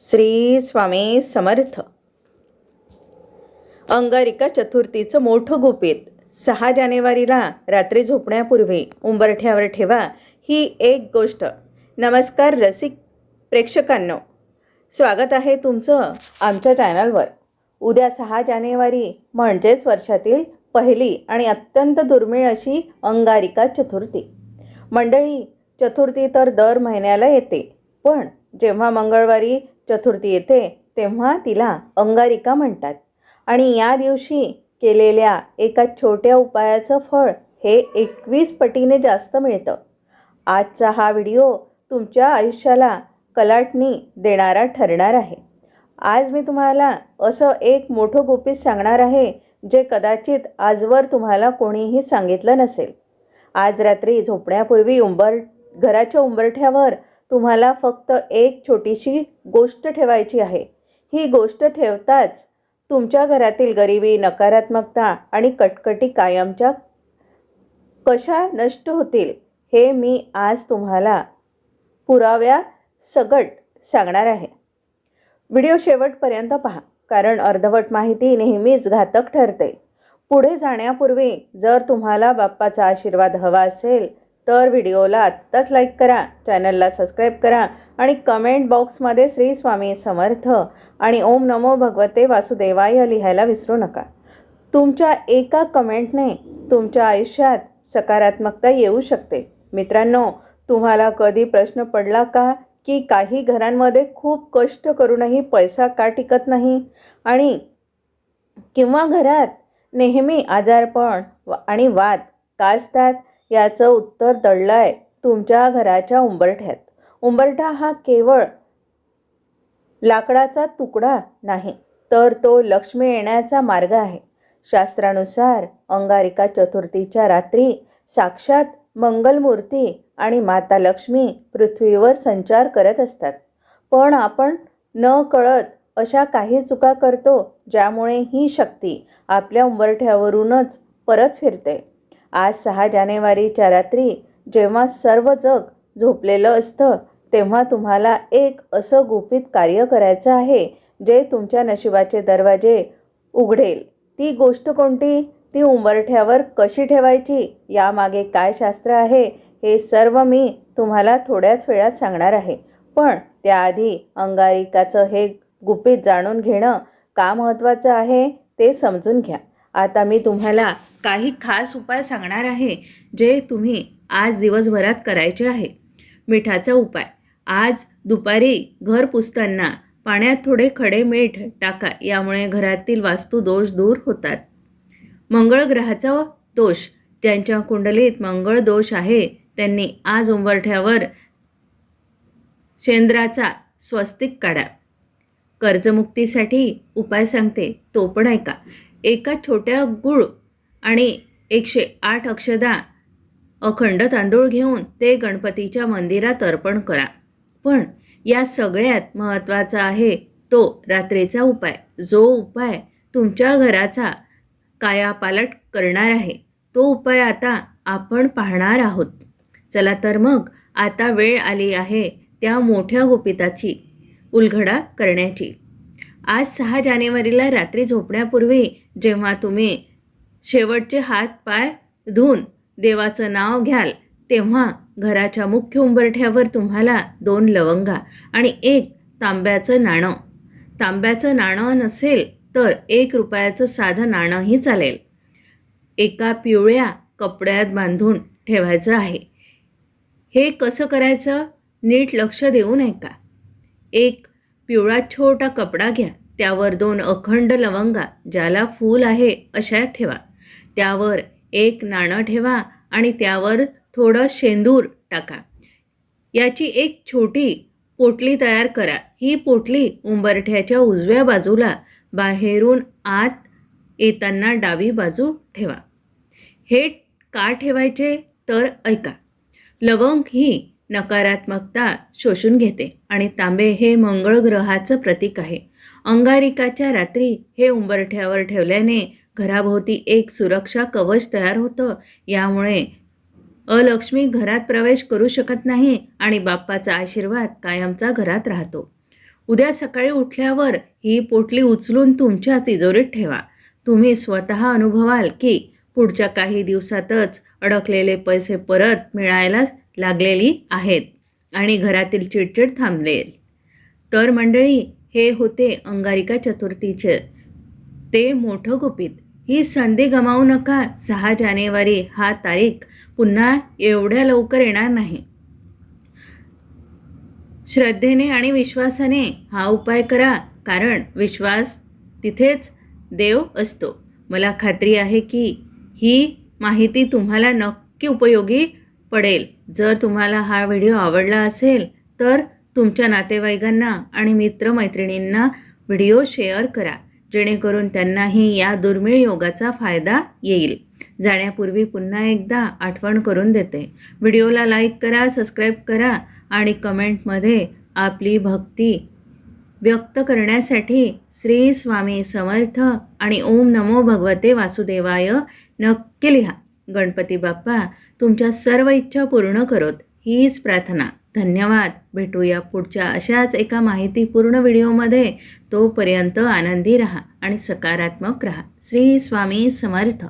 श्री स्वामी समर्थ. अंगारिका चतुर्थीचं मोठं गुपित सहा जानेवारीला रात्री झोपण्यापूर्वी उंबरठ्यावर ठेवा ही एक गोष्ट. नमस्कार रसिक प्रेक्षकांनो. स्वागत आहे तुमचं आमच्या चॅनलवर. उद्या सहा जानेवारी म्हणजेच वर्षातील पहिली आणि अत्यंत दुर्मिळ अशी अंगारिका चतुर्थी. मंडळी चतुर्थी तर दर महिन्याला येते. पण जेव्हा मंगळवारी चतुर्थी येते तेव्हा तिला अंगारिका म्हणतात. आणि या दिवशी केलेल्या एका छोट्या उपायाचं फळ हे एकवीस पटीने जास्त मिळतं. आजचा हा व्हिडिओ तुमच्या आयुष्याला कलाटणी देणारा ठरणार आहे. आज मी तुम्हाला असं एक मोठं गुपित सांगणार आहे जे कदाचित आजवर तुम्हाला कोणीही सांगितलं नसेल. आज रात्री झोपण्यापूर्वी उंबर घराच्या उंबरठ्यावर तुम्हाला फक्त एक छोटीशी गोष्ट ठेवायची आहे. ही गोष्ट ठेवताच तुमच्या घरातील गरिबी नकारात्मकता आणि कटकटी कायमच्या कशा नष्ट होतील हे मी आज तुम्हाला पुराव्या सगट सांगणार आहे. व्हिडिओ शेवटपर्यंत पहा कारण अर्धवट माहिती नेहमीच घातक ठरते. पुढे जाण्यापूर्वी जर तुम्हाला बाप्पाचा आशीर्वाद हवा असेल तर व्हिडिओला आत्ताच लाईक करा चॅनलला सबस्क्राईब करा आणि कमेंट बॉक्समध्ये श्री स्वामी समर्थ आणि ओम नमो भगवते वासुदेवाय लिहायला विसरू नका. तुमच्या एका कमेंटने तुमच्या आयुष्यात सकारात्मकता येऊ शकते. मित्रांनो तुम्हाला कधी प्रश्न पडला का की काही घरांमध्ये खूप कष्ट करूनही पैसा का टिकत नाही? आणि किंवा घरात नेहमी आजारपण व- आणि वाद का असतात? याचं उत्तर दडलं आहे तुमच्या घराच्या उंबरठ्यात. उंबरठा हा केवळ लाकडाचा तुकडा नाही तर तो लक्ष्मी येण्याचा मार्ग आहे. शास्त्रानुसार अंगारिका चतुर्थीच्या रात्री साक्षात मंगलमूर्ती आणि माता लक्ष्मी पृथ्वीवर संचार करत असतात. पण आपण न कळत अशा काही चुका करतो ज्यामुळे ही शक्ती आपल्या उंबरठ्यावरूनच परत फिरते. आज सहा जानेवारीच्या रात्री जेव्हा सर्व जग झोपलेलं असतं तेव्हा तुम्हाला एक असं गुपित कार्य करायचं आहे जे तुमच्या नशिबाचे दरवाजे उघडेल. ती गोष्ट कोणती? ती उंबरठ्यावर कशी ठेवायची? यामागे काय शास्त्र आहे? हे सर्व मी तुम्हाला थोड्याच वेळात सांगणार आहे. पण त्याआधी अंगारिकाचं हे गुपित जाणून घेणं का महत्त्वाचं आहे ते समजून घ्या. आता मी तुम्हाला काही खास उपाय सांगणार आहे जे तुम्ही आज दिवसभरात करायचे आहे. मिठाचा उपाय. आज दुपारी घर पुसताना पाण्यात थोडे खडे मीठ टाका यामुळे घरातील वास्तू दोष दूर होतात. मंगळ ग्रहाचा दोष. ज्यांच्या कुंडलीत मंगळ दोष आहे त्यांनी आज उंबरठ्यावर शेंद्राचा स्वस्तिक काढा. कर्जमुक्तीसाठी उपाय सांगते तो पण ऐका. एका छोट्या गुळ आणि एकशे आठ अक्षदा अखंड तांदूळ घेऊन ते गणपतीच्या मंदिरात अर्पण करा. पण या सगळ्यात महत्त्वाचा आहे तो रात्रीचा उपाय. जो उपाय तुमच्या घराचा कायापालट करणार आहे तो उपाय आता आपण पाहणार आहोत. चला तर मग आता वेळ आली आहे त्या मोठ्या गुपिताची उलघडा करण्याची. आज सहा जानेवारीला रात्री झोपण्यापूर्वी जेव्हा तुम्ही शेवटचे हात पाय धुवून देवाचं नाव घ्याल. तेव्हा घराच्या मुख्य उंबरठ्यावर तुम्हाला दोन लवंगा आणि एक तांब्याचं नाणं. तांब्याचं नाणं नसेल तर एक रुपयाचं साधं नाणंही चालेल. एका पिवळ्या कपड्यात बांधून ठेवायचं आहे. हे कसं करायचं? नीट लक्ष देऊ ऐका एक पिवळा छोटा कपडा घ्या. त्यावर दोन अखंड लवंगा ज्याला फूल आहे अशा ठेवा. त्यावर एक नाणं ठेवा आणि त्यावर थोडं शेंदूर टाका. याची एक छोटी पोटली तयार करा. ही पोटली उंबरठ्याच्या उजव्या बाजूला बाहेरून आत येताना डावी बाजू ठेवा. हे का ठेवायचे? तर ऐका. लवंग ही नकारात्मकता शोषून घेते आणि तांबे हे मंगळ ग्रहाचं प्रतीक आहे. अंगारिकाच्या रात्री हे उंबरठ्यावर ठेवल्याने घराभोवती एक सुरक्षा कवच तयार होतं. यामुळे अलक्ष्मी घरात प्रवेश करू शकत नाही आणि बाप्पाचा आशीर्वाद कायमचा घरात राहतो. उद्या सकाळी उठल्यावर ही पोटली उचलून तुमच्या तिजोरीत ठेवा. तुम्ही स्वतः अनुभवाल की पुढच्या काही दिवसातच अडकलेले पैसे परत मिळायला लागलेली आहेत आणि घरातील चिडचिड थांबलेल तर मंडळी हे होते अंगारिका चतुर्थीचे. ते मोठं गुपित. ही संधी गमावू नका. सहा जानेवारी हा तारीख पुन्हा एवढ्या लवकर येणार नाही. श्रद्धेने आणि विश्वासाने हा उपाय करा. कारण विश्वास तिथेच देव असतो. मला खात्री आहे की ही माहिती तुम्हाला नक्की उपयोगी पडेल. जर तुम्हाला हा व्हिडिओ आवडला असेल तर तुमच्या नातेवाईकांना आणि मित्रमैत्रिणींना व्हिडिओ शेअर करा. जेणेकरून त्यांनाही या दुर्मिळ योगाचा फायदा येईल. जाण्यापूर्वी पुन्हा एकदा आठवण करून देते. व्हिडिओला लाईक करा सबस्क्राईब करा आणि कमेंटमध्ये आपली भक्ती व्यक्त करण्यासाठी श्री स्वामी समर्थ आणि ओम नमो भगवते वासुदेवाय नक्की लिहा. गणपती बाप्पा तुमच्या सर्व इच्छा पूर्ण करोत. हीच प्रार्थना. धन्यवाद. भेटूया पुढच्या अशाच एका माहितीपूर्ण व्हिडिओमध्ये. तोपर्यंत आनंदी राहा आणि सकारात्मक राहा. श्री स्वामी समर्थ.